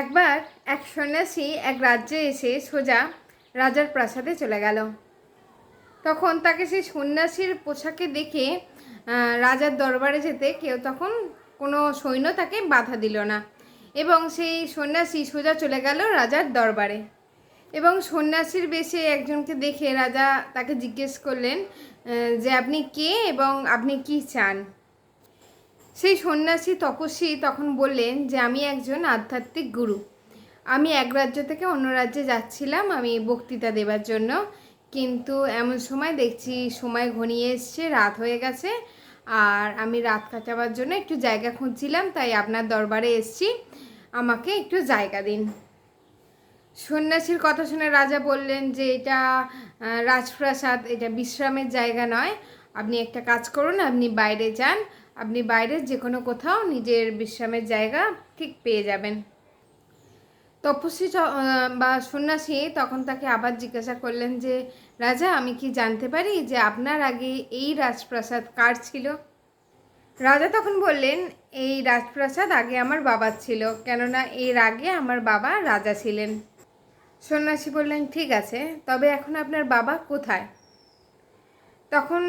একবার এক সন্ন্যাসী এক রাজ্যে এসে সোজা রাজার প্রাসাদে চলে গেল। তখন তাকে সেই সন্ন্যাসীর পোশাকে দেখে রাজার দরবারে যেতে কেউ তখন কোনো সৈন্য তাকে বাধা দিল না এবং সেই সন্ন্যাসী সোজা চলে গেল রাজার দরবারে। এবং সন্ন্যাসীর বেশে একজনকে দেখে রাজা তাকে জিজ্ঞেস করলেন যে আপনি কে এবং আপনি কি চান? সেই সন্ন্যাসী তপস্বী তখন বললেন যে, আমি একজন আধ্যাত্মিক গুরু। আমি এক রাজ্য থেকে অন্য রাজ্যে যাচ্ছিলাম আমি বক্তৃতা দেবার জন্য। কিন্তু এমন সময় দেখছি সময় ঘনিয়ে এসছে, রাত হয়ে গেছে। আর আমি রাত কাটাবার জন্য একটু জায়গা খুঁজছিলাম, তাই আপনার দরবারে এসছি। আমাকে একটু জায়গা দিন। সন্ন্যাসীর কথা শুনে রাজা বললেন যে, এটা রাজপ্রাসাদ, এটা বিশ্রামের জায়গা নয়। আপনি একটা কাজ করুন, আপনি বাইরে যান। আপনি বাইরের যে কোনো কোথাও নিজের বিশ্রামের জায়গা ঠিক পেয়ে যাবেন। তপস্বী বা সন্ন্যাসী তখন তাকে আবার জিজ্ঞাসা করলেন যে, রাজা, আমি কি জানতে পারি যে আপনার আগে এই রাজপ্রাসাদ কার ছিল? রাজা তখন বললেন, এই রাজপ্রাসাদ আগে আমার বাবার ছিল, কেননা এর আগে আমার বাবা রাজা ছিলেন। সন্ন্যাসী বললেন, ঠিক আছে, তবে এখন আপনার বাবা কোথায়? তখন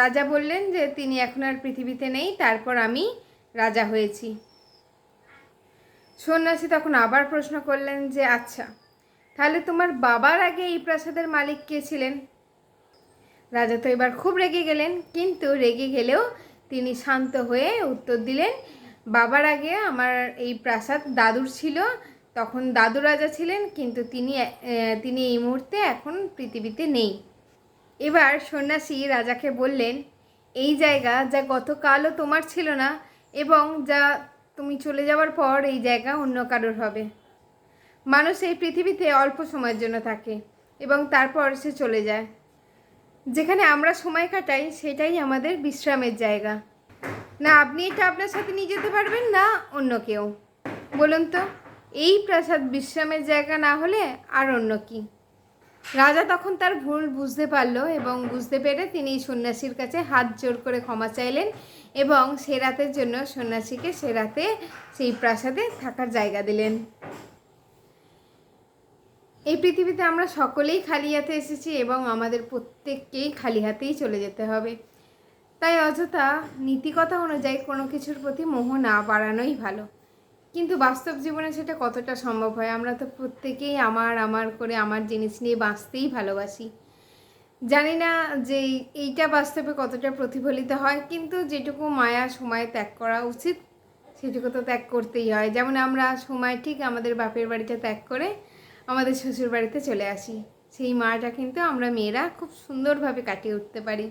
রাজা বললেন যে তিনি এখন আর পৃথিবীতে নেই, তারপর আমি রাজা হয়েছি। সন্ন্যাসী তখন আবার প্রশ্ন করলেন যে আচ্ছা তাহলে তোমার বাবার আগে এই প্রাসাদের মালিক কে ছিলেন? রাজা তো এবার খুব রেগে গেলেন, কিন্তু রেগে গেলেও তিনি শান্ত হয়ে উত্তর দিলেন, বাবার আগে আমার এই প্রাসাদ দাদুর ছিল, তখন দাদু রাজা ছিলেন, কিন্তু তিনি তিনি এই মুহূর্তে এখন পৃথিবীতে নেই। এবার সন্ন্যাসী রাজাকে বললেন, এই জায়গা যা গতকালও তোমার ছিল না এবং যা তুমি চলে যাওয়ার পর এই জায়গা অন্য কারোর হবে। মানুষ এই পৃথিবীতে অল্প সময়ের জন্য থাকে এবং তারপর সে চলে যায়। যেখানে আমরা সময় কাটাই সেটাই আমাদের বিশ্রামের জায়গা। না, আপনি এটা আপনার সাথে নিয়ে যেতে পারবেন না অন্য কেউ। বলুন তো, এই প্রাসাদ বিশ্রামের জায়গা না হলে আর অন্য কি? রাজা তখন তার ভুল বুঝতে পারল এবং বুঝতে পেরে তিনি সন্ন্যাসীর কাছে হাত জোর করে ক্ষমা চাইলেন এবং সে রাতের জন্য সন্ন্যাসীকে সে রাতে সেই প্রাসাদে থাকার জায়গা দিলেন। এই পৃথিবীতে আমরা সকলেই খালি হাতে এসেছি এবং আমাদের প্রত্যেককেই খালি হাতেই চলে যেতে হবে। তাই অযথা নীতিকথা অনুযায়ী কোনো কিছুর প্রতি মোহ না বাড়ানোই ভালো। কিন্তু বাস্তব জীবনে সেটা কতটা সম্ভব হয়? আমরা তো প্রত্যেকেই আমার আমার করে আমার জিনিস নিয়ে বাঁচতেই ভালোবাসি। জানি না যে এইটা বাস্তবে কতটা প্রতিফলিত হয়, কিন্তু যেটুকু মায়া সময় ত্যাগ করা উচিত, সেটুকু তো ত্যাগ করতেই হয়। যেমন আমরা সময় ঠিক আমাদের বাপের বাড়িটা ত্যাগ করে আমাদের শ্বশুর বাড়িতে চলে আসি। সেই মায়াটা কিন্তু আমরা মেয়েরা খুব সুন্দরভাবে কাটিয়ে উঠতে পারি।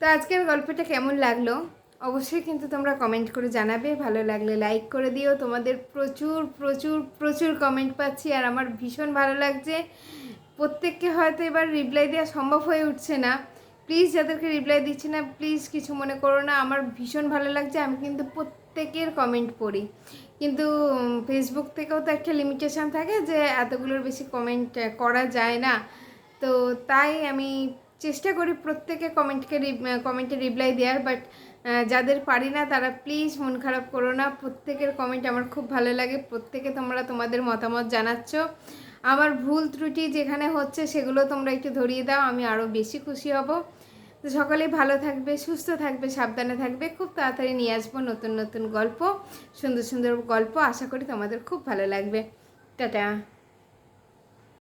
তো আজকের গল্পটা কেমন লাগল? অবশ্যই কিন্তু তোমরা কমেন্ট করে জানাবে। ভালো লাগলে লাইক করে দিও। তোমাদের প্রচুর প্রচুর প্রচুর কমেন্ট পাচ্ছি আর আমার ভীষণ ভালো লাগছে। প্রত্যেককে হয়তো এবার রিপ্লাই দেওয়া সম্ভব হয়ে উঠছে না। প্লিজ যাদেরকে রিপ্লাই দিচ্ছি না প্লিজ কিছু মনে করো না। আমার ভীষণ ভালো লাগছে, আমি কিন্তু প্রত্যেকের কমেন্ট পড়ি। কিন্তু ফেসবুক থেকেও তো একটা লিমিটেশন থাকে যে এতগুলোর বেশি কমেন্ট করা যায় না। তো তাই আমি চেষ্টা করি প্রত্যেকে কমেন্টকে কমেন্টে রিপ্লাই দেওয়ার বাট যাদের পারি না, তারা প্লিজ মন খারাপ করো না। প্রত্যেকের কমেন্ট আমার খুব ভালো লাগে। প্রত্যেকে তোমরা তোমাদের মতামত জানাচ্ছ। আমার ভুল ত্রুটি যেখানে হচ্ছে, সেগুলো তোমরা একটু ধরিয়ে দাও। আমি আরও বেশি খুশি হব। তো সকলেই ভালো থাকবে, সুস্থ থাকবে, সাবধানে থাকবে। খুব তাড়াতাড়ি নিয়ে আসব নতুন নতুন গল্প, সুন্দর সুন্দর গল্প। আশা করি তোমাদের খুব ভালো লাগবে। টাটা।